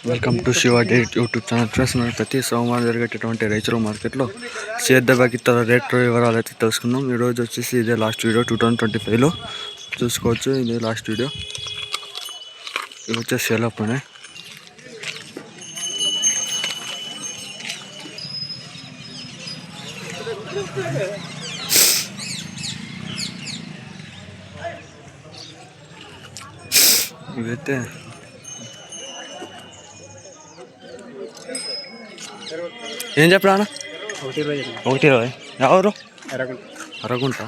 Welcome to Shiva date YouTube channel friends ప్రతి సోమవారం జరిగేటటువంటి రైతుల మార్కెట్లో సేద్యబాకి తల రేట్ వివరాలు అయితే తెలుసుకుందాం. ఈరోజు వచ్చేసి ఇదే last video two thousand twenty ఫైవ్లో చూసుకోవచ్చు ఇదే లాస్ట్ వీడియో ఇది వచ్చేసి సేల్ అప్ ఉన్నాయి ఇవైతే ఏం చెప్పరా అన్న? ఒకటి ఇరవై చెప్పండి ఒకటి ఇరవై. ఎవరు? అరగుంట.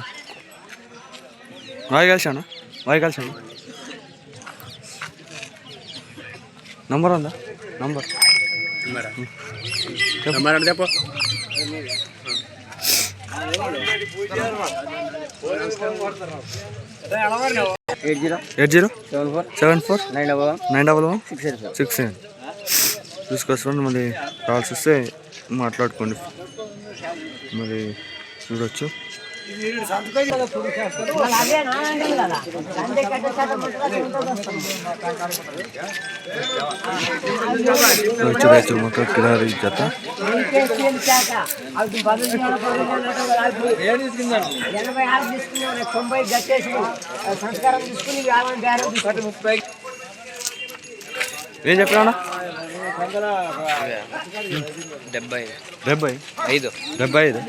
వాయి కలిసాను వాయి కలిసాను నంబర్ ఉందా? నంబర్ నెంబర్ అంటే చెప్పు. Eight zero. Eight zero? Seven four. Seven four? Nine double one. Nine double one? Six six seven తీసుకొస్తాను మళ్ళీ కాల్స్ వస్తే మాట్లాడుకోండి. మరి చూడొచ్చు. వచ్చి రైతులు మొత్తం జత. ఎనభై ఆరు తీసుకున్నాం తొంభై గట్టేసి సంస్కారం తీసుకుని యాభై బేరం ఏం చెప్పరా డెబ్బై. డెబ్బై? ఐదు. డెబ్బై ఐదు?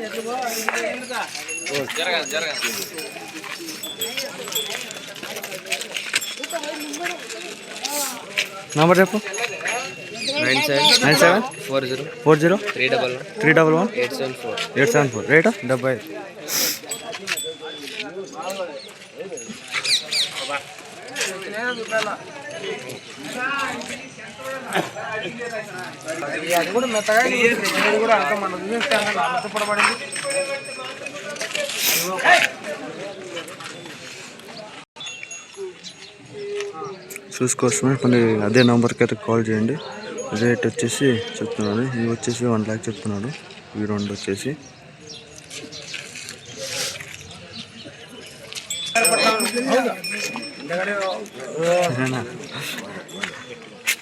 నంబర్ చెప్పు. Nine seven. Nine seven? Four zero. Four zero? Three double one. Three double one? Eight seven four. Eight seven four. Rate? డెబ్బై ఐదు. అది కూడా మెత్తగా ఇది కూడా మనం చూసుకోవచ్చుమే మళ్ళీ అదే నెంబర్కి అయితే కాల్ చేయండి. రేట్ వచ్చేసి చెప్తున్నాను. ఇవి వచ్చేసి వన్ ల్యాక్ చెప్తున్నాడు. ఇవి రెండు వచ్చేసి?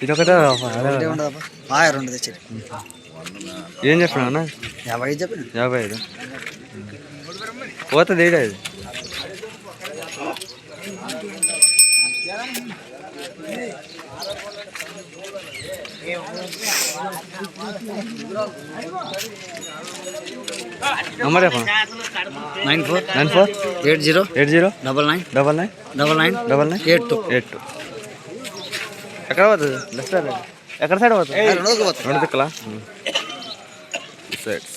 ఇదొకటే? రెండు తెచ్చి ఏం చెప్పినా అన్న? యాభై ఐదు చెప్పండి యాభై ఐదు. పోతుంది ఏడా ఇది? Number nine four nine four eight zero eight zero double nine double nine double nine double nine eight two eight two ఎక్కడ పోతుంది? లెఫ్ట్ ఎక్కడ సైడ్ పోతుంది రెండు దిక్కులా. సైడ్స్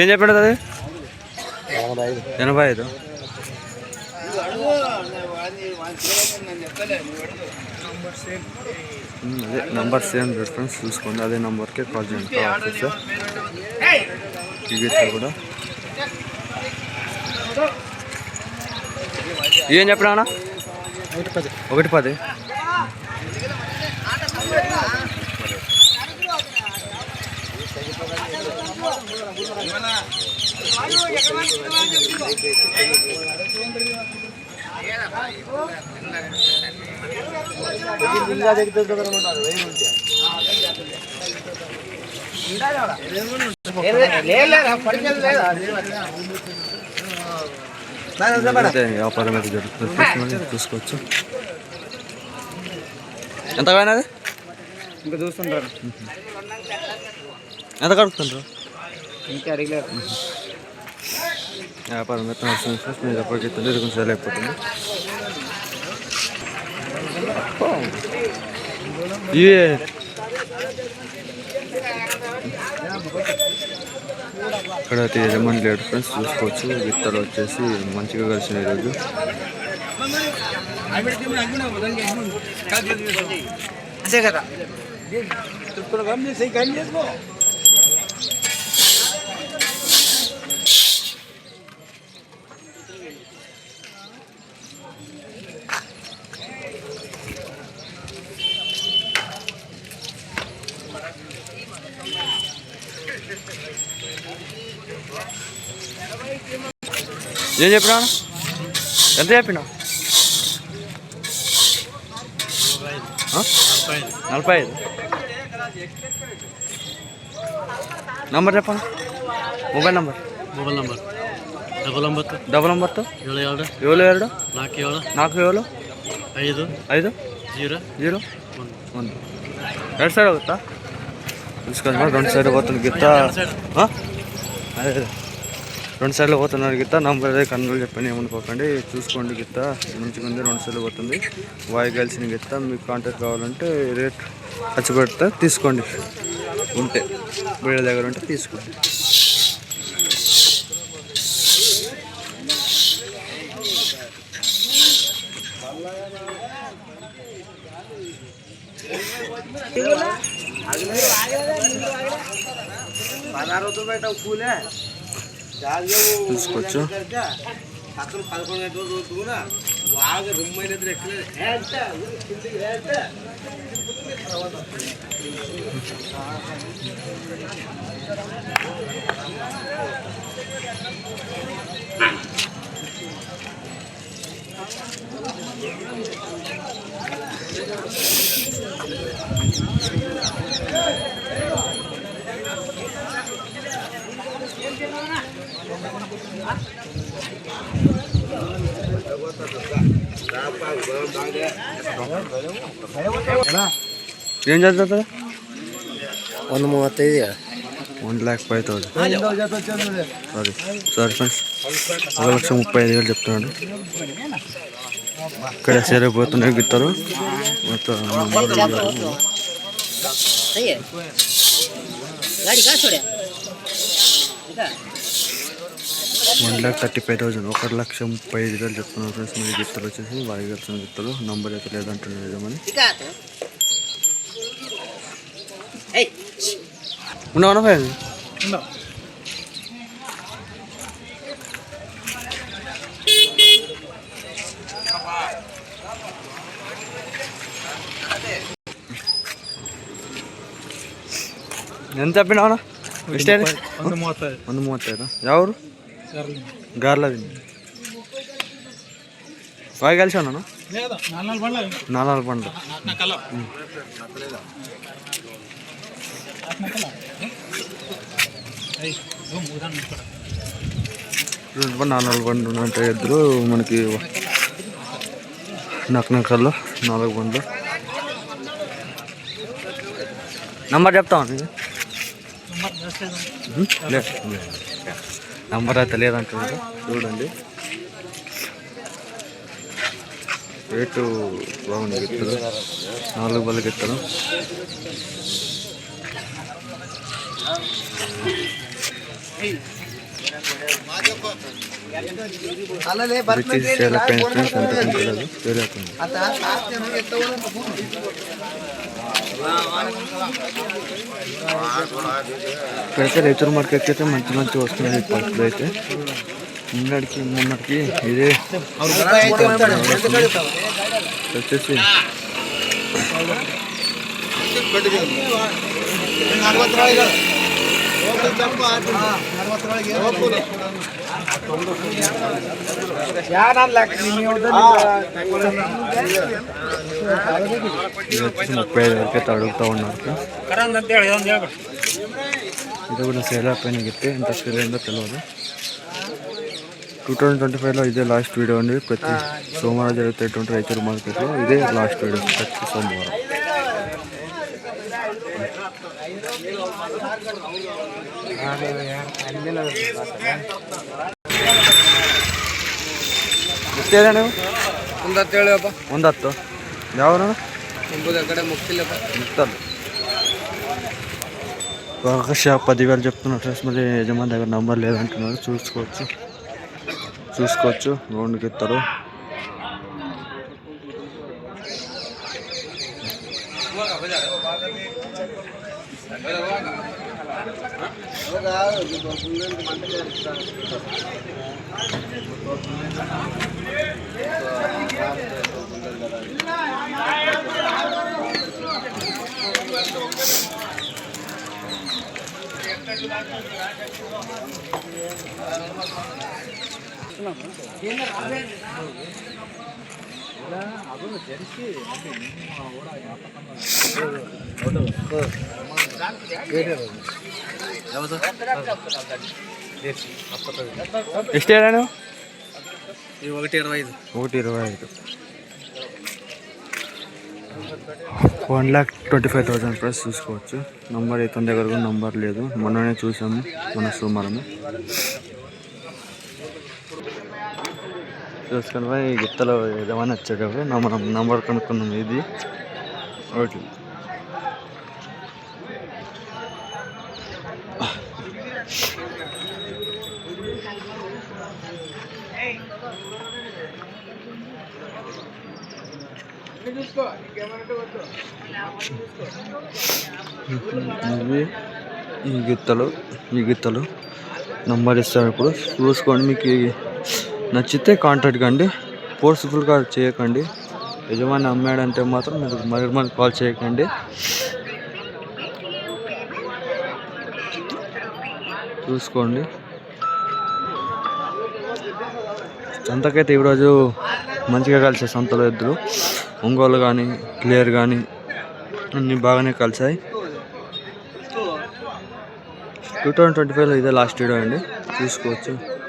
ఏం చెప్పాడు అది? ఎనభై ఐదు. ఉమ్, అదే నంబర్ సేమ్ రిఫరెన్స్ చూసుకోండి. అదే నంబర్కే కాల్ చేయండి. కావాలి సార్ టికెట్ కూడా. ఏం చెప్పడా అన్న? ఒకటి పది. అయితే వ్యాపారం అయితే జరుగుతుంది చూసుకొని చూసుకోవచ్చు ఎంత పోయినది ఇంకా చూస్తుంటారు ఎంత కడుగుతుంటారు ఇంకా అడిగలేరు వ్యాపారం అయితే నడుస్తుంది ఫ్రెండ్స్ మీరు ఎప్పటికైతే కొంచెం సేల్ అయిపోతుంది ఇవి ఇక్కడ అయితే యజమాని లేడు ఫ్రెండ్స్ చూసుకోవచ్చు. విత్తలు వచ్చేసి మంచిగా కలిసిన ఈరోజు. అంతే కదా. ఏం చెప్పినా ఎంత చెప్పినా నలభై ఐదు నంబర్ చెప్పండి mobile number mobile number double ಒಂಬತ್ತು ಡಬಲ್ ಒಂಬತ್ತು ಏಳು ಎರಡು ಏಳು ಎರಡು ನಾಲ್ಕು ಏಳು ನಾಲ್ಕು ಏಳು ಐದು ಐದು ಜೀರೋ ಜೀರೋ ಒಂದು ಒಂದು ಎರಡು ಸೈಡ್ ಹೋಗುತ್ತಾ ಇಸ್ಕೊಂಡು ಮಾಡಿ ಒಂದು ಸೈಡ್ ಗೊತ್ತಿಲ್ಲ ಗಿತ್ತಾ ಹಾಂ ಅದೇ రెండు సైడ్లో పోతున్నారు గిత్త నంబర్ అదే కన్నులు చెప్పండి ఏమనుకోకండి. చూసుకోండి గిత్త మంచిగా ఉంది రెండు సైడ్లు పోతుంది. వాయి కలిసిన గిత్త మీకు కాంటాక్ట్ కావాలంటే రేట్ ఖర్చు పెడితే తీసుకోండి. ఉంటే వీళ్ళ దగ్గర ఉంటే తీసుకోండి. పదహారు రూపాయలు కూలే. చూసుకోవచ్చు అసలు పదకొండు గంటల రోజు కూడా బాగా రొమ్మైన ఎక్కలేదు ఏం చదువుతుంది ಒಂದು ಮೂವತ್ತೈದು one lakh five thousand sorry sorry friends ఒక లక్ష ముప్పై ఐదు వేలు చెప్తున్నాడు ఇక్కడ సరిపోతున్నాయి గిత్తలు మొత్తం ಗಾಡಿ ಕಾಸು ಹೊಡ್ಯಾ one lakh thirty five thousand ఒక లక్ష ముప్పై ఐదు వేలు చెప్తున్నారు ఫ్రెండ్స్. మీరు గిఫ్టులు వచ్చేసి వారికి వెళ్తున్న గిఫ్టులు. నంబర్ అయితే లేదంటున్నారు నిజమని ఉన్నావా ఫైవ్ ఎంత చెప్పినావనా వంద మూవత్ ಮೂವತ್ತೈದು ಒಂದು ಮೂವತ್ತೈದು గార్లది. బాగా కలిసి ఉన్నాను నాలుగు పండ్లు. నకల రెండు పండు నాలుగు పండ్లు ఉంటాయి ఇద్దరు మనకి నక్కనక్కల్లో నాలుగు పండ్లు. నంబర్ చెప్తామా లేదు. నంబర్ అయితే లేదంటున్నారు చూడండి. రేటు బాగుంది గిత్తలు. నాలుగు బల్ల గిత్తలు. బ్రిటిష్ సేల పెన్షన్ అవుతుంది ఇక్కడైతే రైతుల మార్కెట్ అయితే మంచి మంచి వస్తున్నాయి ఇప్పుడు అయితే. నిన్నటికి మొన్నటికి ఇదే వచ్చేసి ఇది వచ్చేసి ముప్పై ఐదు వరకు అయితే అడుగుతూ ఉన్నారు ఇది కూడా సేల్ అయిపోయిన గిట్టే ఎంత సేల్ అయిందో తెలియదు టూ థౌజండ్ ట్వంటీ ఫైవ్లో ఇదే లాస్ట్ వీడియో అండి ప్రతి సోమవారం జరుగుతున్నటువంటి రైతుల మార్కెట్లో ఇదే లాస్ట్ వీడియో ప్రతి సోమవారం ಎಷ್ಟೇನು ಒಂದತ್ತೇಳಪ್ಪ ಒಂದತ್ತು ಯಾವರು ಒಂಬತ್ತು ಕಡೆ ಮುಗ್ತಿಲ್ಲಪ್ಪ ఇస్తారు ఒక షాప్ పదివేలు చెప్తున్నారు ఫ్రెండ్స్ మరి యజమాని దగ్గర నంబర్ లేదంటున్నారు చూసుకోవచ్చు చూసుకోవచ్చు లోన్కి ఇస్తారు ఏంటంటే ಎಷ್ಟು ಹೇಳ ನೀವು ఒకటి ఇరవై ఐదు ఒకటి ఇరవై ఐదు one lakh twenty five thousand plus చూసుకోవచ్చు నంబర్ ఇతని దగ్గర కూడా నంబర్ లేదు మొన్ననే చూసాము మన సోమవారము చూసుకుని పోయి గిత్తలో ఏదేమైనా వచ్చాడు మనం నంబర్ కనుక్కున్నాం ఇది. ఓకే. ఇవి ఈ గిత్తలు ఈ గిత్తలు నంబర్ ఇస్తారు ఇప్పుడు. చూసుకోండి మీకు నచ్చితే కాంటాక్ట్ కండి. ఫోర్స్ఫుల్గా చేయకండి. యజమాని అమ్మాడంటే మాత్రం మీరు మరి మరి కాల్ చేయకండి. చూసుకోండి. సంతకైతే ఈరోజు మంచిగా కలిసే సంతలో ఎద్దులు ఒంగోలు కానీ క్లియర్ కానీ అన్నీ బాగానే కలిసాయి. టూ థౌజండ్ ట్వంటీ ఫైవ్లో ఇదే లాస్ట్ వీడియో అండి. చూసుకోవచ్చు.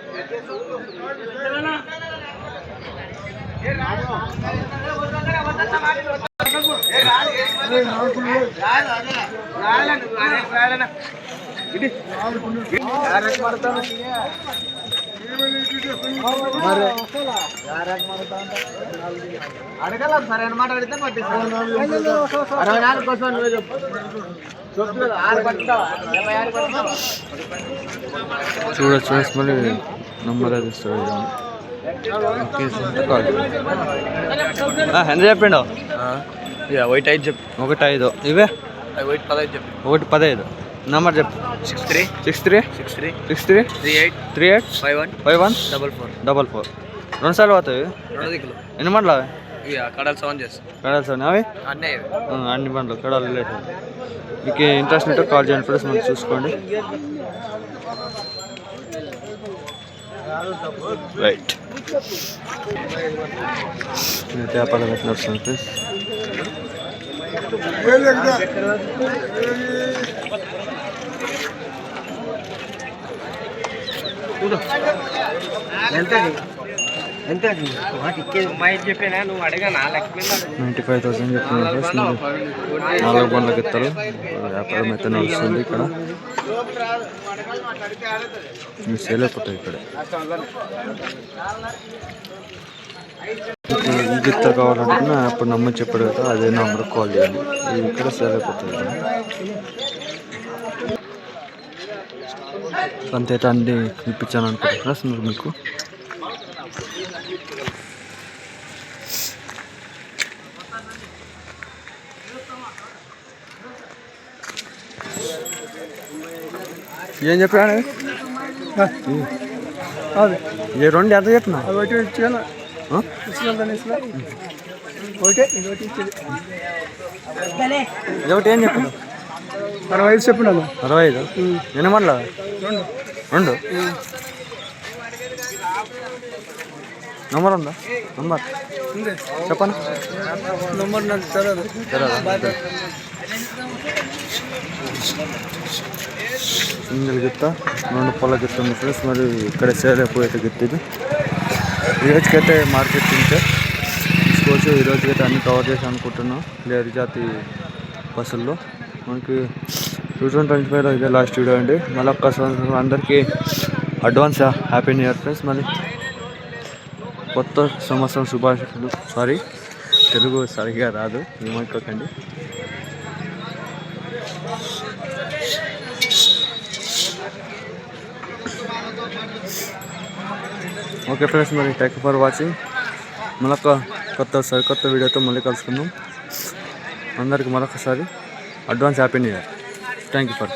అడగల సరైన మాట అడిగితే పట్టిస్తాను అరవై నాలుగు కోసం నువ్వే చెప్పు చూడొచ్చు ఫ్రెండ్స్ మళ్ళీ నంబర్ అది ఇస్తాడు ఓకే కాల్ ఎంత చెప్పిండు వైట్ ఐదు చెప్పు. ఒకటి ఐదు. ఇవే? వైట్ పదహైదు చెప్పు. ఒకటి పదహైదు నంబర్ చెప్పు. Six three six three six three six three three eight three eight five one five one double four double four రెండు సార్లు పోతాయి. రెండు దిక్కులు. ఎన్ని బండ్లు అవి? కడలు సౌండ్ చేస్తాం. కడాలి సార్ అవి? అన్నీ అన్ని బండ్లు. కడాలి రిలేటెడ్ మీకు ఇంట్రెస్ట్ ఉంటే కాల్ చేయండి ఫ్రెండ్స్ మనం చూసుకోండి. రైట్ ఎట్లా వస్తుంది ఫ్రెండ్స్. ఎంత నైంటీ ఫైవ్ థౌసండ్ చెప్తున్నారు ఫ్రెండ్స్ నాలుగు బండ్లకి ఇస్తారు వ్యాపారం అయితే నడుస్తుంది ఇక్కడ సేల్ అయిపోతాయి ఇక్కడ. గిత్త కావాలంటే అప్పుడు నమ్మని చెప్పాడు కదా అదే నెంబర్ కాల్ చేయండి. ఇది ఇక్కడ ఇక్కడ. అంతైతే అన్ని ఇప్పించాను అనుకుంటున్నా మరి మీకు? ఏం చెప్పాను ఏ రెండు ఎంత చెప్పినా ఒకటి ఏం చెప్పాను అరవై ఐదు చెప్పినాను అరవై ఐదు? ఎన్ని మండల రెండు. నంబర్ ఉందా? నంబర్ చెప్పండి నంబర్ నాకు తెలియదు? సింగిల్ గిత్త రెండు పొల గిత్త ఫ్రెండ్స్. మరి ఇక్కడ సేల్ అయిపోయేట గిత్త ఇది. ఈ రోజుకైతే మార్కెట్ తింటే తీసుకోవచ్చు. ఈరోజుకైతే అన్ని కవర్ చేసి అనుకుంటున్నాం. లేరు జాతి బస్సుల్లో. మనకి టూ థౌసండ్ ట్వంటీ ఫైవ్లో ఇదే లాస్ట్ వీడియో అండి. మళ్ళీ ఒక్కసారి సంవత్సరం అందరికీ advance happy new year friends మళ్ళీ కొత్త సంవత్సరం శుభాశిషులు సారీ తెలుగు సరిగా రాదు. ఏమనుకోకండి ఓకే ఫ్రెండ్స్ మరి థ్యాంక్ ఫర్ వాచింగ్ మరొక కొత్త సరికొత్త వీడియోతో మళ్ళీ కలుసుకుందాం. అందరికి మరొకసారి advance happy new year thank you for